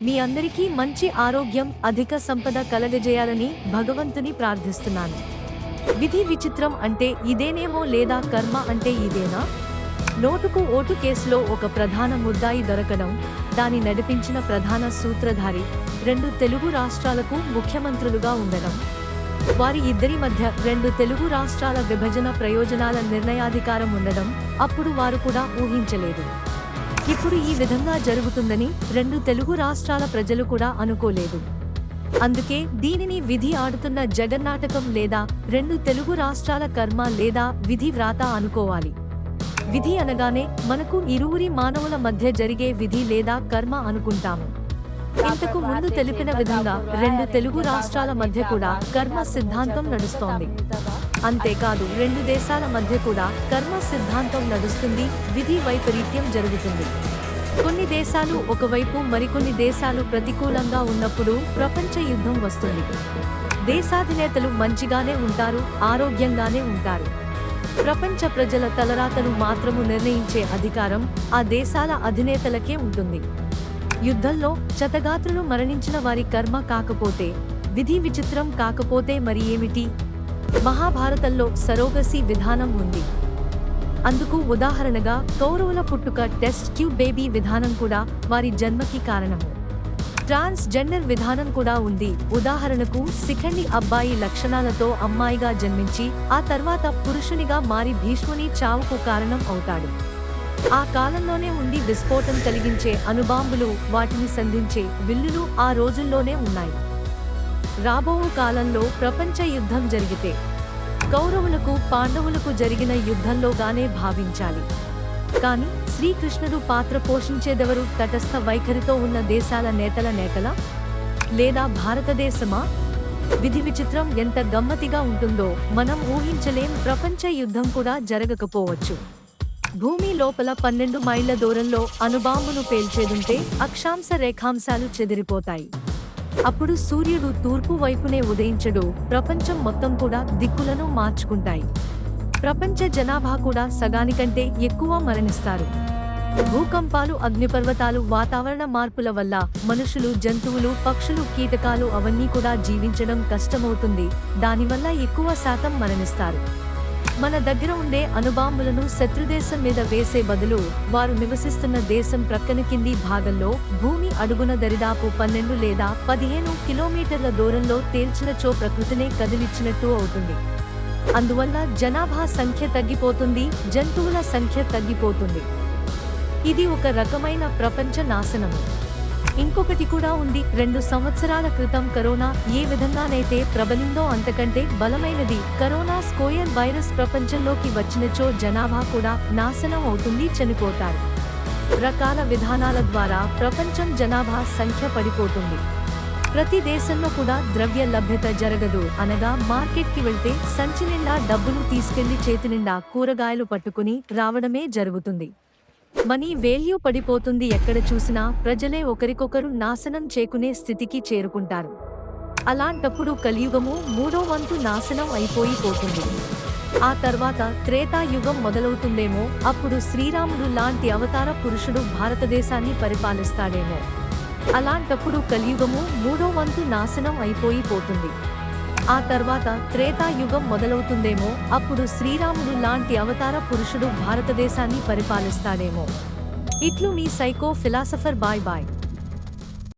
మీ అందరికీ మంచి ఆరోగ్యం అధిక సంపద కలగజేయాలని భగవంతుని ప్రార్థిస్తున్నాను. విధి విచిత్రం అంటే ఇదేనేమో లేదా కర్మ అంటే ఇదేనా? నోటుకు ఓటు కేసులో ఒక ప్రధాన ముద్దాయి దొరకడం దాని నడిపించిన ప్రధాన సూత్రధారి రెండు తెలుగు రాష్ట్రాలకు ముఖ్యమంత్రులుగా ఉండడం. వారి ఇద్దరి మధ్య రెండు తెలుగు రాష్ట్రాల విభజన ప్రయోజనాల నిర్ణయాధికారం ఉండడం అప్పుడు వారు కూడా ఊహించలేదు. ఇప్పుడు ఈ విధంగా జరుగుతుందని రెండు తెలుగు రాష్ట్రాల ప్రజలు కూడా అనుకోలేదు. అందుకే దీనిని విధి ఆడుతున్న జగన్నాటకం లేదా రెండు తెలుగు రాష్ట్రాల కర్మ లేదా విధి వ్రాత అనుకోవాలి. విధి అనగానే మనకు ఇరువురి మానవుల మధ్య జరిగే విధి లేదా కర్మ అనుకుంటాము ఇంతకు ముందు తెలిపిన విధంగా రెండు తెలుగు రాష్ట్రాల మధ్య కూడా కర్మ సిద్ధాంతం నడుస్తోంది. అంతేకాదు రెండు దేశాల మధ్య కూడా కర్మ సిద్ధాంతం నడుస్తుంది విధి వైపరీత్యం జరుగుతుంది. కొన్ని దేశాలు ఒకవైపు మరికొన్ని దేశాలు ప్రతికూలంగా ఉన్నప్పుడు ప్రపంచ యుద్ధం వస్తుంది. దేశాధినేతలు మంచిగానే ఉంటారు ఆరోగ్యంగానే ఉంటారు. ప్రపంచ ప్రజల తలరాతను మాత్రము నిర్ణయించే అధికారం ఆ దేశాల అధినేతలకే ఉంటుంది. యుద్ధంలో చతగాత్రులు మరణించిన వారి కర్మ కాకపోతే విధి విచిత్రం కాకపోతే మరి ఏమిటి? మహాభారతంలో సరోగసి విధానం ఉంది. అందుకు ఉదాహరణగా కౌరవుల పుట్టుక టెస్ట్ ట్యూబ్ బేబీ విధానం కూడా వారి జన్మకి కారణము. ట్రాన్స్ జెండర్ విధానం కూడా ఉంది. ఉదాహరణకు శిఖండి అబ్బాయి లక్షణాలతో అమ్మాయిగా జన్మించి ఆ తర్వాత పురుషునిగా మారి భీష్ముని చావుకు కారణం అవుతాడు. ఆ కాలంలోనే ఉండి విస్ఫోటం కలిగించే అణుబాంబులు వాటిని సంధించే విల్లులు ఆ రోజుల్లోనే ఉన్నాయి. రాబో కాలంలో ప్రపంచ యుద్ధం జరిగితే కౌరవులకు పాండవులకు జరిగిన యుద్ధంలోగానే భావించాలి. కాని శ్రీకృష్ణుడు పాత్ర పోషించేదెవరు? తటస్థ వైఖరితో ఉన్న దేశాల నేతల నేతల? లేదా భారతదేశమా? విధి విచిత్రం ఎంత గమ్మతిగా ఉంటుందో మనం ఊహించలేం. ప్రపంచ యుద్ధం కూడా జరగకపోవచ్చు. భూమి లోపల పన్నెండు మైళ్ళ దూరంలో అణుబాంబును పేల్చేదుంటే అక్షాంశ రేఖాంశాలు చెదిరిపోతాయి. అప్పుడు సూర్యుడు తూర్పు వైపునే ఉదయించడు. ప్రపంచం మొత్తం కూడా దిక్కులను మార్చుకుంటాయి. ప్రపంచ జనాభా కూడా సగానికంటే ఎక్కువ మరణిస్తారు. భూకంపాలు అగ్నిపర్వతాలు వాతావరణ మార్పుల వల్ల మనుషులు జంతువులు పక్షులు కీటకాలు అవన్నీ కూడా జీవించడం కష్టమవుతుంది. దానివల్ల ఎక్కువ శాతం మరణిస్తారు. మన దగ్గర ఉండే అణుబాంబులను శత్రుదేశం మీద వేసే బదులు వారు నివసిస్తున్న దేశం ప్రక్కన కింది భాగంలో భూమి అడుగున దరిదాపు పన్నెండు లేదా పదిహేను కిలోమీటర్ల దూరంలో తేల్చినచో ప్రకృతినే కదిలిచ్చినట్టు అవుతుంది. అందువల్ల జనాభా సంఖ్య తగ్గిపోతుంది జంతువుల సంఖ్య తగ్గిపోతుంది. ఇది ఒక రకమైన ప్రపంచ నాశనము. ఇంకొకటి కూడా ఉంది. రెండు సంవత్సరాల క్రితం కరోనా ఏ విధంగానైతే ప్రబలిందో అంతకంటే బలమైనది. కరోనా స్కోయర్ వైరస్ ప్రపంచంలోకి వచ్చినచో జనాభా కూడా నాశనం అవుతుంది చనిపోతారు. రకాల విధానాల ద్వారా ప్రపంచం జనాభా సంఖ్య పడిపోతుంది. ప్రతి దేశంలో కూడా ద్రవ్య లభ్యత జరగదు అనగా మార్కెట్కి వెళ్తే సంచి నిండా డబ్బులు తీసుకెళ్ళి చేతి నిండా కూరగాయలు పట్టుకుని రావడమే జరుగుతుంది. మనీ వేల్యూ పడిపోతుంది ఎక్కడ చూసినా ప్రజలే ఒకరికొకరు నాశనం చేకునే స్థితికి చేరుకుంటారు. అలాంటప్పుడు కలియుగము మూడో వంతు నాశనం అయిపోయి పోతుంది. ఆ తర్వాత త్రేతాయుగం మొదలవుతుందేమో అప్పుడు శ్రీరాముడు లాంటి అవతార పురుషుడు భారతదేశాన్ని పరిపాలిస్తాడేమో. అలాంటప్పుడు కలియుగము మూడో వంతు నాశనం అయిపోయి పోతుంది. ఆ తర్వాత త్రేతాయుగం మొదలవుతుందేమో అప్పుడు శ్రీరాముడు లాంటి అవతార పురుషుడు భారతదేశాన్ని పరిపాలిస్తాడేమో. ఇట్లు మీ సైకో ఫిలాసఫర్ బాయ్ బాయ్.